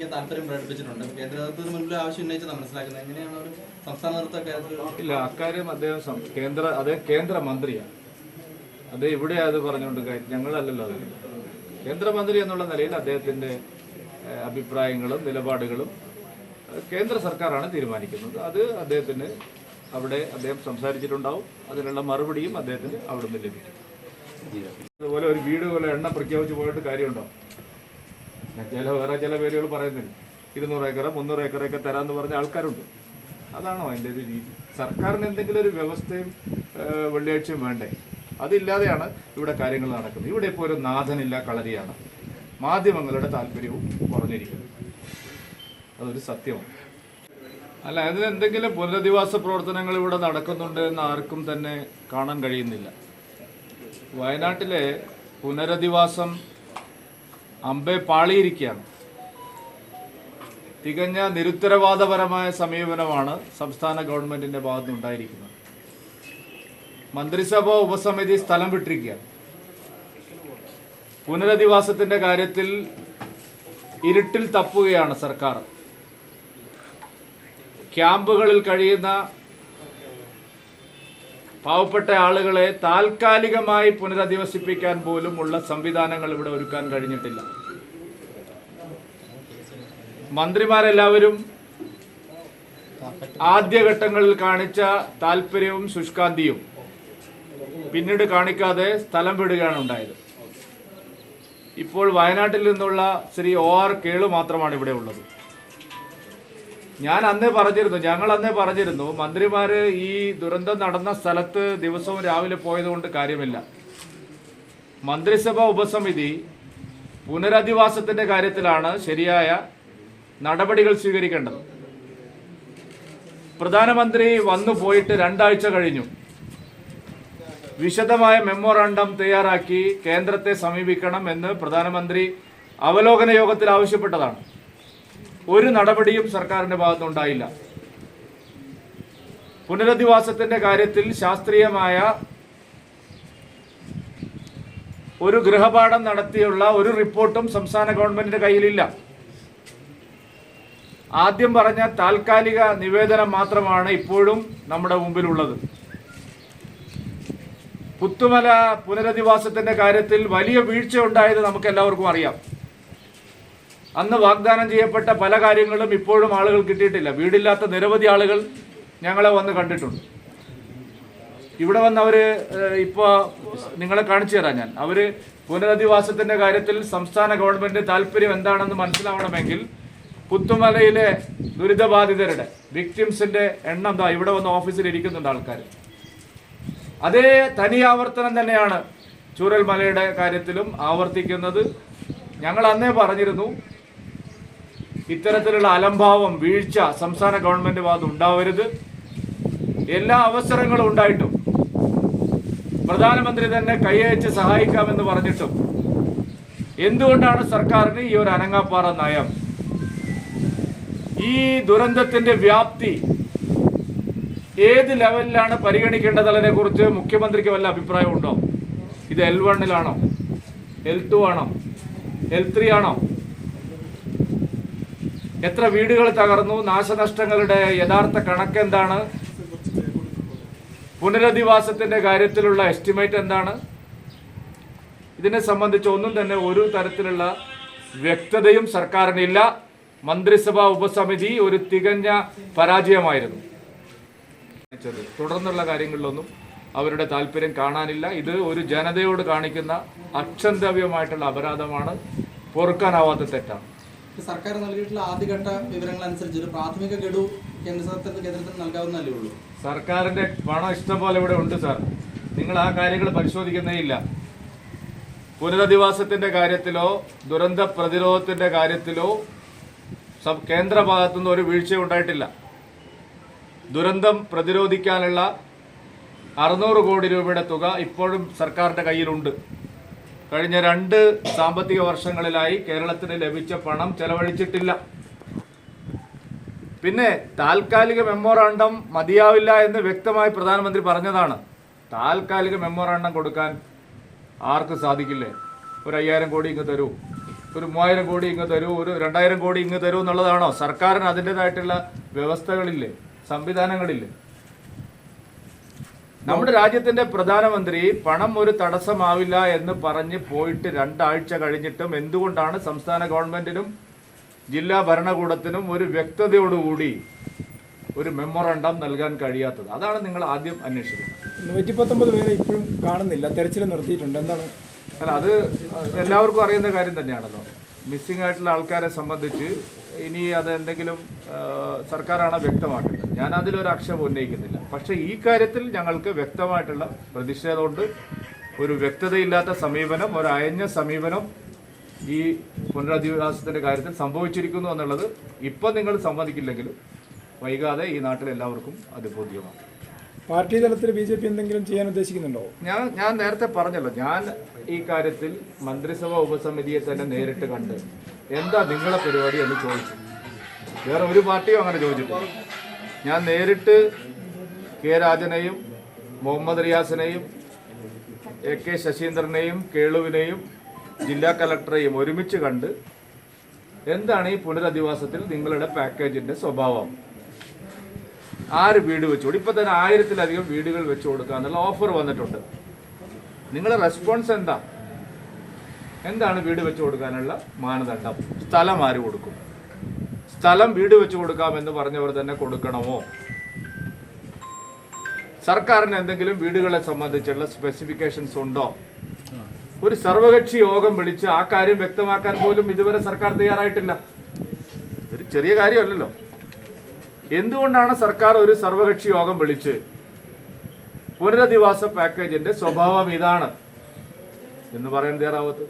കേന്ദ്ര എങ്ങനെയാണ് ഒരു സംസ്ഥാന ഇല്ല അക്കാര്യം അദ്ദേഹം കേന്ദ്ര അദ്ദേഹം കേന്ദ്രമന്ത്രിയാണ്. അത് ഇവിടെ അത് പറഞ്ഞുകൊണ്ട് ഞങ്ങളല്ലല്ലോ അത് കേന്ദ്രമന്ത്രി എന്നുള്ള നിലയിൽ അദ്ദേഹത്തിന്റെ അഭിപ്രായങ്ങളും നിലപാടുകളും കേന്ദ്ര സർക്കാരാണ് തീരുമാനിക്കുന്നത്. അത് അദ്ദേഹത്തിന് അവിടെ അദ്ദേഹം സംസാരിച്ചിട്ടുണ്ടാവും. അതിനുള്ള മറുപടിയും അദ്ദേഹത്തിന് അവിടുന്ന് ലഭിക്കും. അതുപോലെ ഒരു വീട് പോലെ എണ്ണ പ്രഖ്യാപിച്ചു പോയിട്ട് കാര്യമുണ്ടോ? ചില വേറെ ചില പേരുകൾ പറയുന്നില്ല ഇരുന്നൂറ് ഏക്കർ മുന്നൂറ് ഏക്കറൊക്കെ തരാമെന്ന് പറഞ്ഞ ആൾക്കാരുണ്ട്. അതാണോ അതിന്റെ ഒരു രീതി? സർക്കാരിന് എന്തെങ്കിലും ഒരു വ്യവസ്ഥയും വെള്ളിയാഴ്ചയും വേണ്ടേ? അതില്ലാതെയാണ് ഇവിടെ കാര്യങ്ങൾ നടക്കുന്നത്. ഇവിടെ ഇപ്പോൾ ഒരു നാഥനില്ല കളരിയാണ്. മാധ്യമങ്ങളുടെ താല്പര്യവും കുറഞ്ഞിരിക്കുന്നു. അതൊരു സത്യമാണ്. അല്ല അതിന് എന്തെങ്കിലും പുനരധിവാസ പ്രവർത്തനങ്ങൾ ഇവിടെ നടക്കുന്നുണ്ട് എന്ന് ആർക്കും തന്നെ കാണാൻ കഴിയുന്നില്ല. വയനാട്ടിലെ പുനരധിവാസം അമ്പെ പാളിയിരിക്കുകയാണ്. തികഞ്ഞ നിരുത്തരവാദപരമായ സമീപനമാണ് സംസ്ഥാന ഗവൺമെന്റിന്റെ ഭാഗത്തുനിന്നുണ്ടായിരിക്കുന്നത്. മന്ത്രിസഭാ ഉപസമിതി സ്ഥലം വിട്ടിരിക്കുകയാണ്. പുനരധിവാസത്തിന്റെ കാര്യത്തിൽ ഇരുട്ടിൽ തപ്പുകയാണ് സർക്കാർ. ക്യാമ്പുകളിൽ കഴിയുന്ന പാവപ്പെട്ട ആളുകളെ താൽക്കാലികമായി പുനരധിവസിപ്പിക്കാൻ പോലും ഉള്ള സംവിധാനങ്ങൾ ഇവിടെ ഒരുക്കാൻ കഴിഞ്ഞിട്ടില്ല. മന്ത്രിമാരെല്ലാവരും ആദ്യഘട്ടങ്ങളിൽ കാണിച്ച താല്പര്യവും ശുഷ്കാന്തിയും പിന്നീട് കാണിക്കാതെ സ്ഥലം വിടുകയാണ് ഉണ്ടായത്. ഇപ്പോൾ വയനാട്ടിൽ നിന്നുള്ള ശ്രീ ഒ ആർ കേളു മാത്രമാണ് ഇവിടെ ഉള്ളത്. ഞാൻ അന്നേ പറഞ്ഞിരുന്നു ഞങ്ങൾ അന്നേ പറഞ്ഞിരുന്നു മന്ത്രിമാര് ഈ ദുരന്തം നടന്ന സ്ഥലത്ത് ദിവസവും രാവിലെ പോയതുകൊണ്ട് കാര്യമില്ല. മന്ത്രിസഭാ ഉപസമിതി പുനരധിവാസത്തിന്റെ കാര്യത്തിലാണ് ശരിയായ നടപടികൾ സ്വീകരിക്കേണ്ടത്. പ്രധാനമന്ത്രി വന്നു പോയിട്ട് രണ്ടാഴ്ച കഴിഞ്ഞു. വിശദമായ മെമ്മോറാണ്ടം തയ്യാറാക്കി കേന്ദ്രത്തെ സമീപിക്കണം എന്ന് പ്രധാനമന്ത്രി അവലോകന യോഗത്തിൽ ആവശ്യപ്പെട്ടതാണ്. ഒരു നടപടിയും സർക്കാരിന്റെ ഭാഗത്തുണ്ടായില്ല പുനരധിവാസത്തിന്റെ കാര്യത്തിൽ ശാസ്ത്രീയമായ ഒരു ഗൃഹപാഠം നടത്തിയുള്ള ഒരു റിപ്പോർട്ടും സംസ്ഥാന ഗവൺമെന്റിന്റെ കയ്യിലില്ല. ആദ്യം പറഞ്ഞ താൽക്കാലിക നിവേദനം മാത്രമാണ് ഇപ്പോഴും നമ്മുടെ മുമ്പിലുള്ളത്. പുത്തുമല പുനരധിവാസത്തിന്റെ കാര്യത്തിൽ വലിയ വീഴ്ച ഉണ്ടായത് നമുക്ക് എല്ലാവർക്കും അറിയാം. അന്ന് വാഗ്ദാനം ചെയ്യപ്പെട്ട പല കാര്യങ്ങളും ഇപ്പോഴും ആളുകൾ കിട്ടിയിട്ടില്ല. വീടില്ലാത്ത നിരവധി ആളുകൾ ഞങ്ങളെ വന്ന് കണ്ടിട്ടുണ്ട്. ഇവിടെ വന്ന് അവർ ഇപ്പോൾ ഇപ്പോ നിങ്ങളെ കാണിച്ചു തരാം ഞാൻ. അവർ പുനരധിവാസത്തിന്റെ കാര്യത്തിൽ സംസ്ഥാന ഗവൺമെന്റ് താല്പര്യം എന്താണെന്ന് മനസ്സിലാവണമെങ്കിൽ പുത്തുമലയിലെ ദുരിതബാധിതരുടെ വിക്ടിംസിന്റെ എണ്ണം ദാ ഇവിടെ വന്ന് ഓഫീസിൽ ഇരിക്കുന്നുണ്ട് ആൾക്കാർ അതേ തനി ആവർത്തനം തന്നെയാണ് ചൂരൽമലയുടെ കാര്യത്തിലും ആവർത്തിക്കുന്നത്. ഞങ്ങൾ അന്നേ പറഞ്ഞിരുന്നു ഇത്തരത്തിലുള്ള അലംഭാവം വീഴ്ച സംസ്ഥാന ഗവൺമെന്റ് ഭാഗത്ത് ഉണ്ടാവരുത്. എല്ലാ അവസരങ്ങളും ഉണ്ടായിട്ടും പ്രധാനമന്ത്രി തന്നെ കൈയച്ച് സഹായിക്കാമെന്ന് പറഞ്ഞിട്ടും എന്തുകൊണ്ടാണ് സർക്കാരിന് ഈ ഒരു അനങ്ങാപ്പാറ നയം? ഈ ദുരന്തത്തിന്റെ വ്യാപ്തി ഏത് ലെവലിലാണ് പരിഗണിക്കേണ്ടതെന്നതിനെ കുറിച്ച് മുഖ്യമന്ത്രിക്ക് വല്ല അഭിപ്രായമുണ്ടോ? ഇത് എൽ വണ്ണിലാണോ എൽ ടു ആണോ? എൽ ത്രീ ആണോ? എത്ര വീടുകൾ തകർന്നു? നാശനഷ്ടങ്ങളുടെ യഥാർത്ഥ കണക്ക് എന്താണ്? പുനരധിവാസത്തിന്റെ കാര്യത്തിലുള്ള എസ്റ്റിമേറ്റ് എന്താണ്? ഇതിനെ സംബന്ധിച്ച് ഒന്നും തന്നെ ഒരു തരത്തിലുള്ള വ്യക്തതയും സർക്കാരിനില്ല. മന്ത്രിസഭാ ഉപസമിതി ഒരു തികഞ്ഞ പരാജയമായിരുന്നു. തുടർന്നുള്ള കാര്യങ്ങളിലൊന്നും അവരുടെ താല്പര്യം കാണാനില്ല. ഇത് ഒരു ജനതയോട് കാണിക്കുന്ന അക്ഷന്തവ്യമായിട്ടുള്ള അപരാധമാണ്. പൊറുക്കാനാവാത്ത തെറ്റാണ്. സർക്കാർ നൽകിയിട്ടുള്ള ആദ്യഘട്ട വിവരങ്ങൾ അനുസരിച്ച് ഒരു പ്രാഥമിക ഗഡു കേന്ദ്ര സർക്കാർ കേന്ദ്രത്തിന് നൽകാവുന്നതല്ലേ ഉള്ളൂ? സർക്കാരിന്റെ പണം ഇഷ്ടം പോലെ ഇവിടെ ഉണ്ട് സാർ. നിങ്ങൾ ആ കാര്യങ്ങൾ പരിശോധിക്കുന്നേ ഇല്ല. പുനരധിവാസത്തിന്റെ കാര്യത്തിലോ ദുരന്ത പ്രതിരോധത്തിന്റെ കാര്യത്തിലോ സബ് കേന്ദ്ര ഭാഗത്തുനിന്ന് ഒരു വീഴ്ച ഉണ്ടായിട്ടില്ല. ദുരന്തം പ്രതിരോധിക്കാനുള്ള അറുന്നൂറ് കോടി രൂപയുടെ തുക ഇപ്പോഴും സർക്കാരിന്റെ കയ്യിലുണ്ട്. കഴിഞ്ഞ രണ്ട് സാമ്പത്തിക വർഷങ്ങളിലായി കേരളത്തിന് ലഭിച്ച പണം ചെലവഴിച്ചിട്ടില്ല. പിന്നെ താൽക്കാലിക മെമ്മോറാണ്ടം മതിയാവില്ല എന്ന് വ്യക്തമായി പ്രധാനമന്ത്രി പറഞ്ഞതാണ്. താൽക്കാലിക മെമ്മോറാണ്ടം കൊടുക്കാൻ ആർക്ക് സാധിക്കില്ലേ? ഒരു അയ്യായിരം കോടി ഇങ്ങ് തരൂ. ഒരു മൂവായിരം കോടി ഇങ്ങ് തരൂ. ഒരു രണ്ടായിരം കോടി ഇങ്ങ് തരൂ എന്നുള്ളതാണോ? സർക്കാരിന് അതിന്റെതായിട്ടുള്ള വ്യവസ്ഥകളില്ലേ? സംവിധാനങ്ങളില്ലേ? നമ്മുടെ രാജ്യത്തിന്റെ പ്രധാനമന്ത്രി പണം ഒരു തടസ്സമാവില്ല എന്ന് പറഞ്ഞ് പോയിട്ട് രണ്ടാഴ്ച കഴിഞ്ഞിട്ടും എന്തുകൊണ്ടാണ് സംസ്ഥാന ഗവൺമെന്റിനും ജില്ലാ ഭരണകൂടത്തിനും ഒരു വ്യക്തതയോടുകൂടി ഒരു മെമ്മോറണ്ടം നൽകാൻ കഴിയാത്തത്? അതാണ് നിങ്ങൾ ആദ്യം അന്വേഷിക്കുന്നത്. നൂറ്റി പത്തൊമ്പത് പേരെ ഇപ്പോഴും കാണുന്നില്ല. തെരച്ചിൽ നിർത്തിയിട്ടുണ്ട്. എന്താണ്? അല്ല അത് എല്ലാവർക്കും അറിയുന്ന കാര്യം തന്നെയാണല്ലോ. മിസ്സിംഗ് ആയിട്ടുള്ള ആൾക്കാരെ സംബന്ധിച്ച് ഇനി അത് എന്തെങ്കിലും സർക്കാരാണ് വ്യക്തമാക്കേണ്ടത്. ഞാൻ അതിലൊരു ആക്ഷേപം ഉന്നയിക്കുന്നില്ല. പക്ഷെ ഈ കാര്യത്തിൽ ഞങ്ങൾക്ക് വ്യക്തമായിട്ടുള്ള പ്രതിഷേധമുണ്ട്. ഒരു വ്യക്തതയില്ലാത്ത സമീപനം ഒരു അയഞ്ഞ സമീപനം ഈ പുനരധിവാസത്തിന്റെ കാര്യത്തിൽ സംഭവിച്ചിരിക്കുന്നു എന്നുള്ളത് ഇപ്പം നിങ്ങൾ സമ്മതിക്കില്ലെങ്കിലും വൈകാതെ ഈ നാട്ടിൽ എല്ലാവർക്കും അത് ബോധ്യമാണ് പാർട്ടി തലത്തിൽ ബി ജെ പി എന്തെങ്കിലും ചെയ്യാൻ ഉദ്ദേശിക്കുന്നുണ്ടോ? ഞാൻ ഞാൻ നേരത്തെ പറഞ്ഞല്ലോ ഞാൻ ഈ കാര്യത്തിൽ മന്ത്രിസഭാ ഉപസമിതിയെ തന്നെ നേരിട്ട് കണ്ട് എന്താ നിങ്ങളെ പരിപാടി എന്ന് ചോദിച്ചു. വേറെ ഒരു പാർട്ടിയും അങ്ങനെ ചോദിച്ചിട്ടില്ല. ഞാൻ നേരിട്ട് കെ രാജനെയും മുഹമ്മദ് റിയാസിനെയും എ കെ ശശീന്ദ്രനെയും കേളുവിനെയും ജില്ലാ കലക്ടറെയും ഒരുമിച്ച് കണ്ട് എന്താണ് ഈ പുനരധിവാസത്തിൽ നിങ്ങളുടെ പാക്കേജിന്റെ സ്വഭാവം? ആര് വീട് വെച്ചു കൊടുക്കും? ഇപ്പൊ തന്നെ ആയിരത്തിലധികം വീടുകൾ വെച്ചു കൊടുക്കുക എന്നുള്ള ഓഫർ വന്നിട്ടുണ്ട്. നിങ്ങളുടെ റെസ്പോൺസ് എന്താ? എന്താണ് വീട് വെച്ചു കൊടുക്കാനുള്ള മാനദണ്ഡം? സ്ഥലം ആര് കൊടുക്കും? സ്ഥലം വീട് വെച്ചു കൊടുക്കാമെന്ന് പറഞ്ഞവർ തന്നെ കൊടുക്കണമോ? സർക്കാരിന് എന്തെങ്കിലും വീടുകളെ സംബന്ധിച്ചുള്ള സ്പെസിഫിക്കേഷൻസ് ഉണ്ടോ? ഒരു സർവകക്ഷി യോഗം വിളിച്ച് ആ കാര്യം വ്യക്തമാക്കാൻ പോലും ഇതുവരെ സർക്കാർ തയ്യാറായിട്ടില്ല. ഒരു ചെറിയ കാര്യമല്ലല്ലോ. എന്തുകൊണ്ടാണ് സർക്കാർ ഒരു സർവകക്ഷി യോഗം വിളിച്ച് പുനരധിവാസ പാക്കേജിന്റെ സ്വഭാവം ഇതാണ് എന്ന് പറയാൻ തയ്യാറാവത്ത്?